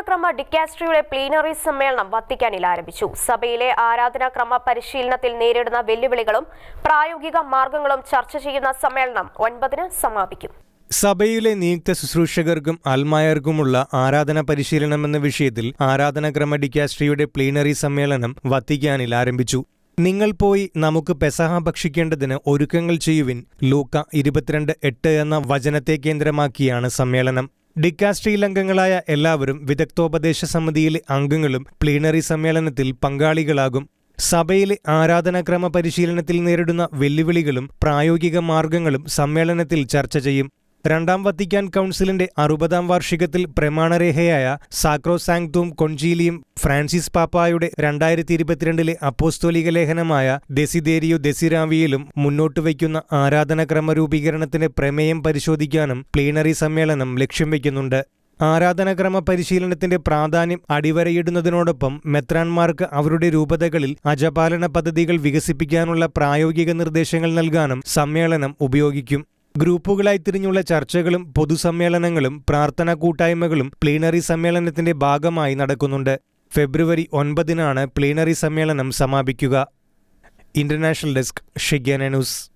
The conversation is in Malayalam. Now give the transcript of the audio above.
ആരാധനാക്രമ ഡിക്കാസ്ട്രിയുടെ പ്ലീനറി സമ്മേളനം വത്തിക്കാനിൽ ആരംഭിച്ചു. സഭയിലെ ആരാധനാക്രമ പരിശീലനത്തിൽ നേരിടുന്ന വെല്ലുവിളികളും പ്രായോഗിക മാർഗങ്ങളും ചർച്ച ചെയ്യുന്ന സമ്മേളനം ഒൻപതിന് സമാപിക്കും. സഭയിലെ നിയുക്ത ശുശ്രൂഷകർക്കും അൽമായർക്കുമുള്ള ആരാധന പരിശീലനം എന്ന വിഷയത്തിൽ ആരാധനാക്രമ ഡിക്കാസ്ട്രിയുടെ പ്ലീനറി സമ്മേളനം വത്തിക്കാനിൽ ആരംഭിച്ചു. നിങ്ങൾ പോയി നമുക്ക് പെസഹ ഭക്ഷിക്കേണ്ടതിന് ഒരുക്കങ്ങൾ ചെയ്യുവിൻ ലൂക്ക ഇരുപത്തിരണ്ട് എട്ട് എന്ന വചനത്തെ കേന്ദ്രമാക്കിയാണ് സമ്മേളനം. ഡിക്കാസ്ട്രിയിൽ അംഗങ്ങളായ എല്ലാവരും വിദഗ്ധോപദേശ സമിതിയിലെ അംഗങ്ങളും പ്ലീനറി സമ്മേളനത്തിൽ പങ്കാളികളാകും. സഭയിലെ ആരാധനാക്രമ പരിശീലനത്തിൽ നേരിടുന്ന വെല്ലുവിളികളും പ്രായോഗിക മാർഗങ്ങളും സമ്മേളനത്തിൽ ചർച്ച ചെയ്യും. രണ്ടാം വത്തിക്കാൻ കൗൺസിലിന്റെ അറുപതാം വാർഷികത്തിൽ പ്രമാണരേഖയായ സാക്രോസാങ്തും കൊഞ്ചീലിയും ഫ്രാൻസിസ് പാപ്പായുടെ രണ്ടായിരത്തി ഇരുപത്തിരണ്ടിലെ അപ്പോസ്തോലിക ലേഖനമായ ദെസിദേരിയോ ദെസിരാവിയിലും മുന്നോട്ട് വയ്ക്കുന്ന ആരാധനക്രമ രൂപീകരണത്തിന്റെ പ്രമേയം പരിശോധിക്കാനും പ്ലീനറി സമ്മേളനം ലക്ഷ്യം വയ്ക്കുന്നുണ്ട്. ആരാധനക്രമ പരിശീലനത്തിന്റെ പ്രാധാന്യം അടിവരയിടുന്നതിനോടൊപ്പം മെത്രാൻമാർക്ക് അവരുടെ രൂപതകളിൽ അജപാലന പദ്ധതികൾ വികസിപ്പിക്കാനുള്ള പ്രായോഗിക നിർദ്ദേശങ്ങൾ നൽകാനും സമ്മേളനം ഉപയോഗിക്കും. ഗ്രൂപ്പുകളായി തിരിഞ്ഞുള്ള ചർച്ചകളും പൊതുസമ്മേളനങ്ങളും പ്രാർത്ഥനാ കൂട്ടായ്മകളും പ്ലീനറി സമ്മേളനത്തിന്റെ ഭാഗമായി നടക്കുന്നുണ്ട്. ഫെബ്രുവരി ഒൻപതിനാണ് പ്ലീനറി സമ്മേളനം സമാപിക്കുക. ഇന്റർനാഷണൽ ഡെസ്ക് ഷിഗ്യാന ന്യൂസ്.